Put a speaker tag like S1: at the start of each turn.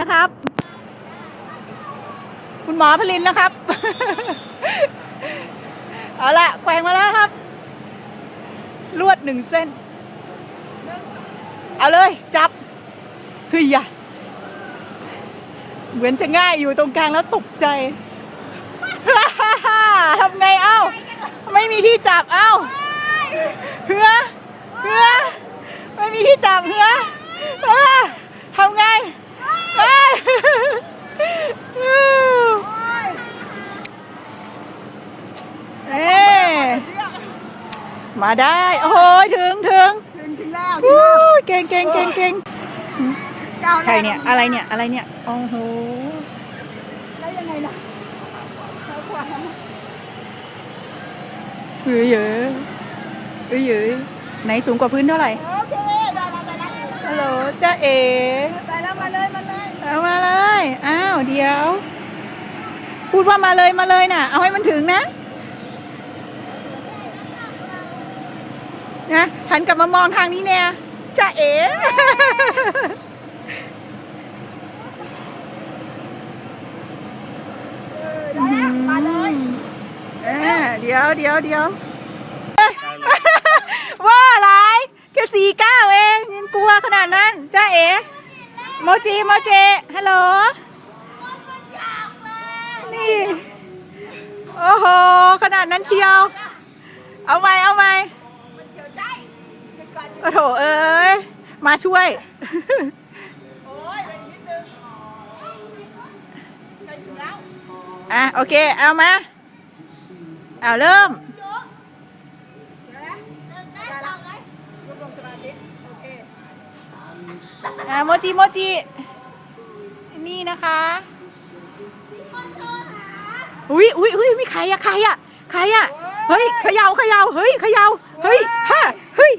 S1: นะครับ คุณหมอพลินนะครับ เอาละแกว่งมาแล้วครับ ลวดหนึ่งเส้น เอาเลย จับเฮ้ยอะเหมือนจะง่ายอยู่ตรงกลางแล้วตกใจทำไงเอ้า ไม่มีที่จับเอ้าเฮือเฮือไม่มีที่จับเฮือเฮ้อทำไงเอ้ยเอ้ย มาได้ โอ้โหถึงถึง
S2: ถึงถึงแล้ว
S1: อู้เก่งเก่งเก่งเก่ง
S2: ก้าว
S1: ใครเนี่ย อะไรเนี่ย อะไรเนี่ย โอ้โห
S2: ได้ยังไงล่ะเขาขวา
S1: เฮ้ยเยอะเฮ้ยเยอะไหนสูงกว่าพื้นเท่าไหร่
S2: โอเคได้แล้วได้แล้ว
S1: ฮัลโหลจ้าเอ๋
S2: ได้แล้วมาเลยมาเลย
S1: เอามาเลย อ้าว เดี๋ยว พูดว่ามาเลยมาเลยน่ะ เอาให้มันถึงนะ นะหันกลับมามองทางนี้เนี่ยจ้าเอ๋
S2: ได้แล้วมาเลย
S1: อ่าเดี๋ยวเดี๋ยวเดี๋ยวว่าอะไรแค่สี่เก้าเองยังกลัวขนาดนั้นจ้าเอ๋โมจิโมเจฮัลโหลนี่ โอ้โห ขนาดนั้นเชียว เอาไหมเอาไหม
S2: มันเจียวใจไปก่อน
S1: โอ้โถเอ้ย มาช่วย
S2: โอ้ยเป็นนิดนึงใกล้ถึงแล้ว
S1: อะ โอเค เอามา เอาเริ่ม
S2: โจ๊กเดี๋ยวนะได้แล้วรวบรวมสมาธิโอเค
S1: อะโมจิโมจินี่นะคะอุ้ยอุ้ยอุ้ยมีใครอะใครอะใครอะเฮ้ยเขย่าเขย่าเฮ้ยเขย่าเฮ้ยฮ่าเฮ้ย